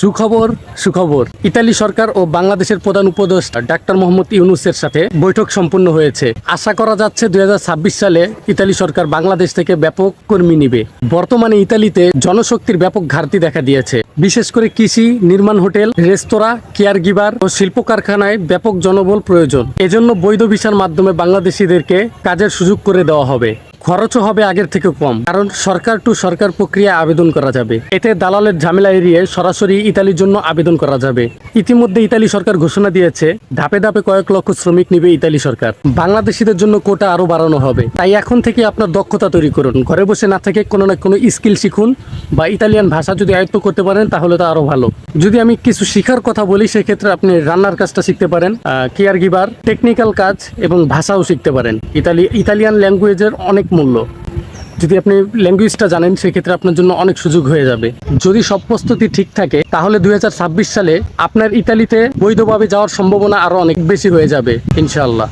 সুখবর সুখবর। ইতালি সরকার ও বাংলাদেশের প্রধান উপদেষ্টা ডাক্তার মোহাম্মদ ইউনুসের সাথে বৈঠক সম্পন্ন হয়েছে। আশা করা যাচ্ছে দুই হাজার ছাব্বিশ সালে ইতালি সরকার বাংলাদেশ থেকে ব্যাপক কর্মী নিবে। বর্তমানে ইতালিতে জনশক্তির ব্যাপক ঘাটতি দেখা দিয়েছে। বিশেষ করে কৃষি, নির্মাণ হোটেল, রেস্তোরাঁ কেয়ার গিভার ও শিল্প কারখানায় ব্যাপক জনবল প্রয়োজন। এজন্য বৈধ ভিসার মাধ্যমে বাংলাদেশিদেরকে কাজের সুযোগ করে দেওয়া হবে। খরচও হবে আগের থেকে কম। কারণ সরকার টু সরকার প্রক্রিয়া আবেদন করা যাবে। এতে দালালের ঝামেলা এড়িয়ে সরাসরি ইতালির জন্য আবেদন করা যাবে। ইতিমধ্যে ইতালি সরকার ঘোষণা দিয়েছে, ধাপে ধাপে কয়েক লক্ষ শ্রমিক নিবে ইতালি সরকার। বাংলাদেশিদের জন্য কোটা আরও বাড়ানো হবে। তাই এখন থেকে আপনার দক্ষতা তৈরি করুন। ঘরে বসে না থেকে কোনো না কোনো স্কিল শিখুন বা ইতালিয়ান ভাষা যদি আয়ত্ত করতে পারেন, তাহলে তো আরও ভালো। যদি আমি কিছু শিখার কথা বলি, সেক্ষেত্রে আপনি রান্নার কাজটা শিখতে পারেন কেয়ার গিভার টেকনিক্যাল কাজ এবং ভাষাও শিখতে পারেন। ইতালি, ইতালিয়ান ল্যাঙ্গুয়েজের অনেক মূল্য। যদি আপনি ল্যাঙ্গুয়েজটা জানেন, সেক্ষেত্রে আপনার জন্য অনেক সুযোগ হয়ে যাবে। যদি সব প্রস্তুতি ঠিক থাকে, তাহলে দুই হাজার ছাব্বিশ সালে আপনার ইতালিতে বৈধভাবে যাওয়ার সম্ভাবনা আরও অনেক বেশি হয়ে যাবে, ইনশাআল্লাহ।